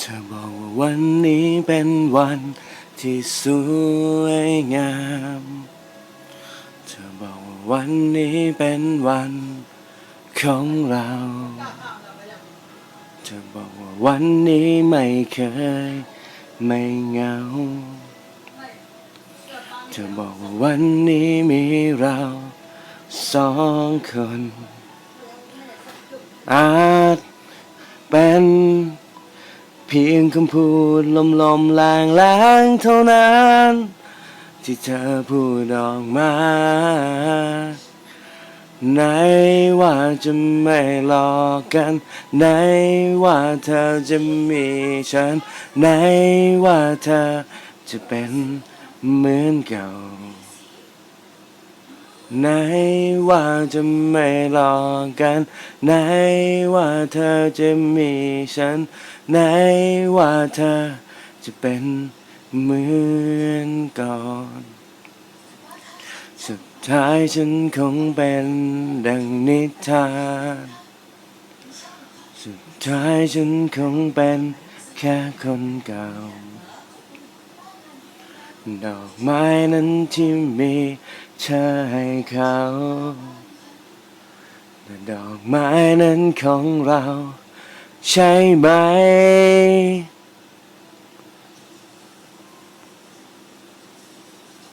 เธอบอกว่าวันนี้เป็นวันที่สวยงาม เธอบอกว่าวันนี้เป็นวันของเรา เธอบอกว่าวันนี้ไม่เคยไม่เหงา เธอบอกว่าวันนี้มีเราสองคนอาจเป็น เพียงคำพูดลมลมๆแรงแรงๆเท่านั้น ที่เธอพูดออกมาไหนว่าจะไม่หลอกกันไหนว่าเธอจะมีฉันไหนว่าเธอจะเป็นเหมือนเก่า ไหนว่าจะไม่หลอกกัน ไหนว่าเธอจะมีฉัน ไหนว่าเธอจะเป็นเหมือนก่อน สุดท้ายฉันคงเป็นดังนิทาน สุดท้ายฉันคงเป็นแค่คนเก่า ดอกไม้นั้นที่มีเธอให้เขาแต่ดอกไม้นั้นของเราใช่ไหม